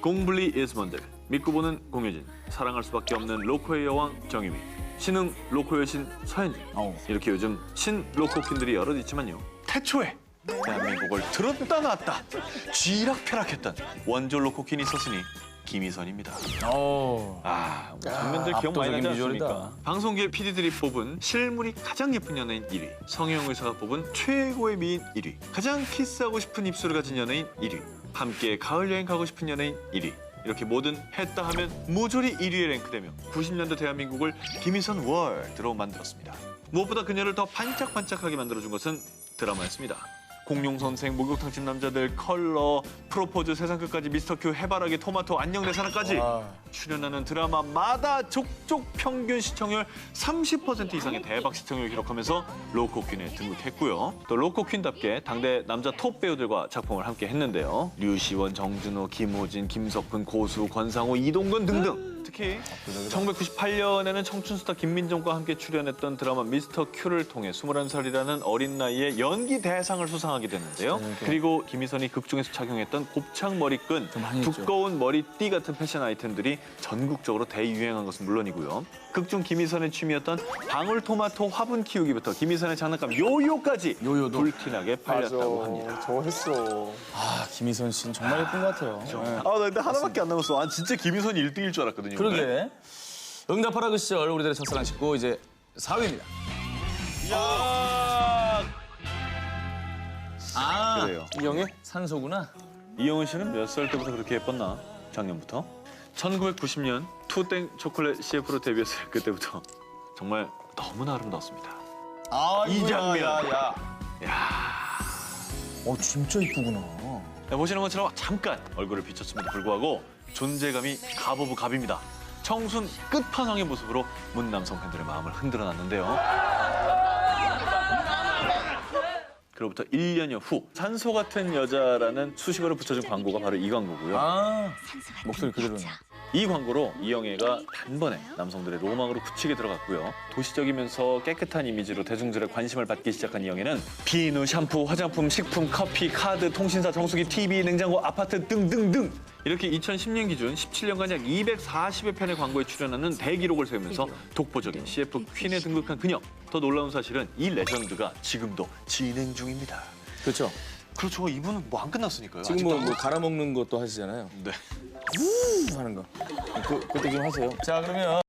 공블리 예스먼들, 믿고 보는 공효진, 사랑할 수밖에 없는 로코의 여왕 정유미, 신흥 로코 여신 서현진. 어우. 이렇게 요즘 신 로코퀸들이 여럿 있지만요. 태초에 대한민국을 들었다 놨다 쥐락펴락했던 원조 로코 퀸이 있었으니 김희선입니다. 어. 아, 장면들 기억 많이 나지. 않습니까? 방송계 PD들이 뽑은 실물이 가장 예쁜 연예인 1위, 성형 의사가 뽑은 최고의 미인 1위, 가장 키스하고 싶은 입술을 가진 연예인 1위, 함께 가을 여행 가고 싶은 연예인 1위. 이렇게 뭐든 했다 하면 모조리 1위에 랭크되며 90년대 대한민국을 김희선 월드로 만들었습니다. 무엇보다 그녀를 더 반짝반짝하게 만들어준 것은 드라마였습니다. 공룡 선생, 목욕탕 집 남자들, 컬러, 프로포즈, 세상 끝까지 미스터 큐, 해바라기, 토마토, 안녕 내 사랑까지 와. 출연하는 드라마마다 족족 평균 시청률 30% 이상의 대박 시청률을 기록하면서 로코퀸에 등극했고요. 또 로코퀸답게 당대 남자 톱 배우들과 작품을 함께 했는데요. 류시원, 정준호, 김호진, 김석훈, 고수, 권상우, 이동근 등등. 특히 1998년에는 청춘스타 김민정과 함께 출연했던 드라마 미스터 큐를 통해 21살이라는 어린 나이에 연기 대상을 수상하게 됐는데요. 그리고 김희선이 극중에서 착용했던 곱창 머리끈. 두꺼운 머리띠 같은 패션 아이템들이 전국적으로 대유행한 것은 물론이고요. 극중 김희선의 취미였던 방울토마토 화분 키우기부터 김희선의 장난감 요요까지 요요도. 불티나게 팔렸다고 합니다. 저거 했어. 아 김희선 씨는 정말 예쁜 것 같아요. 네. 아, 나 근데 하나밖에 안 남았어. 아, 진짜 김희선이 1등일 줄 알았거든요. 그러게. 응답하라 그 시절 우리들의 첫사랑 식구 이제 4위입니다. 야아 그래요. 이영애? 산소구나. 이영은 씨는 몇 살 때부터 그렇게 예뻤나? 작년부터? 1990년 투땡 초콜릿 CF로 데뷔했을 그때부터 정말 너무나 아름다웠습니다. 아 이 장면. 야. 야어 진짜 이쁘구나. 네, 보시는 것처럼 잠깐 얼굴을 비췄음에도 불구하고 존재감이 갑 오브 갑입니다. 청순 끝판왕의 모습으로 문 남성 팬들의 마음을 흔들어 놨는데요. 그로부터 1년여 후 산소 같은 여자라는 수식어를 붙여준 광고가 바로 이 광고고요. 아 목소리 그대로네. 이 광고로 이영애가 단번에 남성들의 로망으로 굳히게 들어갔고요. 도시적이면서 깨끗한 이미지로 대중들의 관심을 받기 시작한 이영애는 비누, 샴푸, 화장품, 식품, 커피, 카드, 통신사, 정수기, TV, 냉장고, 아파트 등등등 이렇게 2010년 기준 17년간 약 240여 편의 광고에 출연하는 대기록을 세우면서 독보적인 CF 퀸에 등극한 그녀. 더 놀라운 사실은 이 레전드가 지금도 진행 중입니다. 그렇죠. 그렇죠. 이분은 뭐 안 끝났으니까요. 지금 뭐. 뭐 갈아 먹는 것도 하시잖아요. 네. 하는 거. 그 그때 좀 하세요. 자 그러면